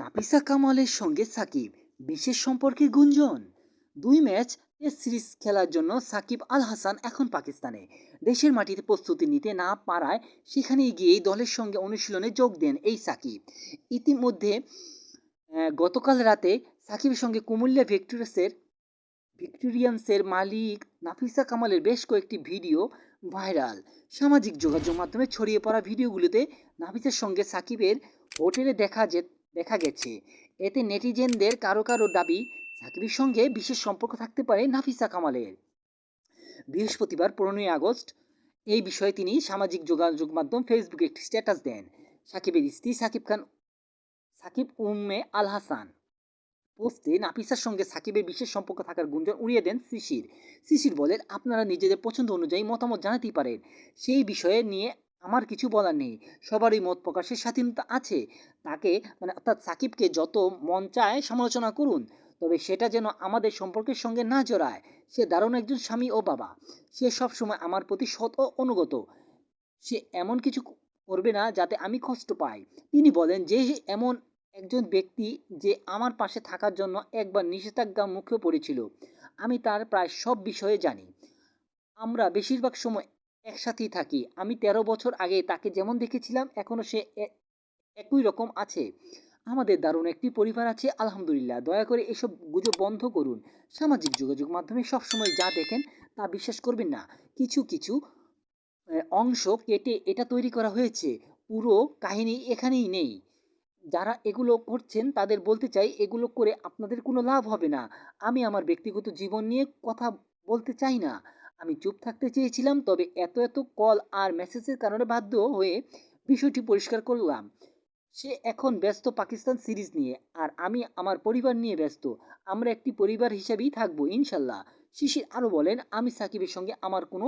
নাফিসা কামালের সঙ্গে সাকিব বিশেষ সম্পর্কে গুঞ্জন। দুই ম্যাচ টেস্ট সিরিজ খেলার জন্য সাকিব আল হাসান এখন পাকিস্তানে। দেশের মাটিতে প্রস্তুতি নিতে না পারায় সেখানে গিয়েই দলের সঙ্গে অনুশীলনে যোগ দেন এই সাকিব। ইতিমধ্যে গতকাল রাতে সাকিবের সঙ্গে কুমিল্লা ভিক্টোরিয়াসের ভিক্টোরিয়ান্সের মালিক নাফিসা কামালের বেশ কয়েকটি ভিডিও ভাইরাল। সামাজিক যোগাযোগ মাধ্যমে ছড়িয়ে পড়া ভিডিওগুলোতে নাফিসার সঙ্গে সাকিবের হোটেলে দেখা যে দেখা গেছে। এতে নেটিজেনদের কারও কারও দাবি সাকিবের সঙ্গে বিশেষ সম্পর্ক থাকতে পারে নাফিসা কামালের। বৃহস্পতিবার পনেরোই আগস্ট এই বিষয়ে তিনি সামাজিক যোগাযোগ মাধ্যম ফেসবুকে একটি স্ট্যাটাস দেন। সাকিবের স্ত্রী সাকিব খান, সাকিব উম্মে আল হাসান পোস্টে নাফিসার সঙ্গে সাকিবের বিশেষ সম্পর্ক থাকার গুঞ্জন উড়িয়ে দেন শিশির। শিশির বলেন, আপনারা নিজেদের পছন্দ অনুযায়ী মতামত জানাতেই পারেন। সেই বিষয়ে নিয়ে আমার কিছু বলার নেই। সবারই মত প্রকাশের স্বাধীনতা আছে। তাকে মানে অর্থাৎ সাকিবকে যত মন চায় সমালোচনা করুন। তবে সেটা যেন আমাদের সম্পর্কের সঙ্গে না জড়ায়। সে দারুণ একজন স্বামী ও বাবা। সে সবসময় আমার প্রতি সৎ ও অনুগত। সে এমন কিছু করবে না যাতে আমি কষ্ট পাই। তিনি বলেন যে এমন একজন ব্যক্তি যে আমার পাশে থাকার জন্য একবার নিষেধাজ্ঞা মুখে পড়েছিল। আমি তার প্রায় সব বিষয়ে জানি। আমরা বেশিরভাগ সময় একসাথেই থাকি। আমি তেরো বছর আগে তাকে যেমন দেখেছিলাম এখনও সে একই রকম আছে। আমাদের দারুণ একটি পরিবার আছে, আলহামদুলিল্লাহ। দয়া করে এসব গুজব বন্ধ করুন। সামাজিক যোগাযোগ মাধ্যমে সবসময় যা দেখেন তা বিশ্বাস করবেন না। কিছু কিছু অংশ কেটে এটা তৈরি করা হয়েছে। পুরো কাহিনী এখানেই নেই। যারা এগুলো করছেন তাদের বলতে চাই, এগুলো করে আপনাদের কোনো লাভ হবে না। আমি আমার ব্যক্তিগত জীবন নিয়ে কথা বলতে চাই না। আমি চুপ থাকতে চেয়েছিলাম, তবে এত এত কল আর মেসেজের কারণে বাধ্য হয়ে বিষয়টি পরিষ্কার করলাম। সে এখন ব্যস্ত পাকিস্তান সিরিজ নিয়ে, আর আমি আমার পরিবার নিয়ে ব্যস্ত। আমরা একটি পরিবার হিসাবেই থাকব, ইনশাল্লাহ। শিশির আরও বলেন, আমি সাকিবের সঙ্গে আমার কোনো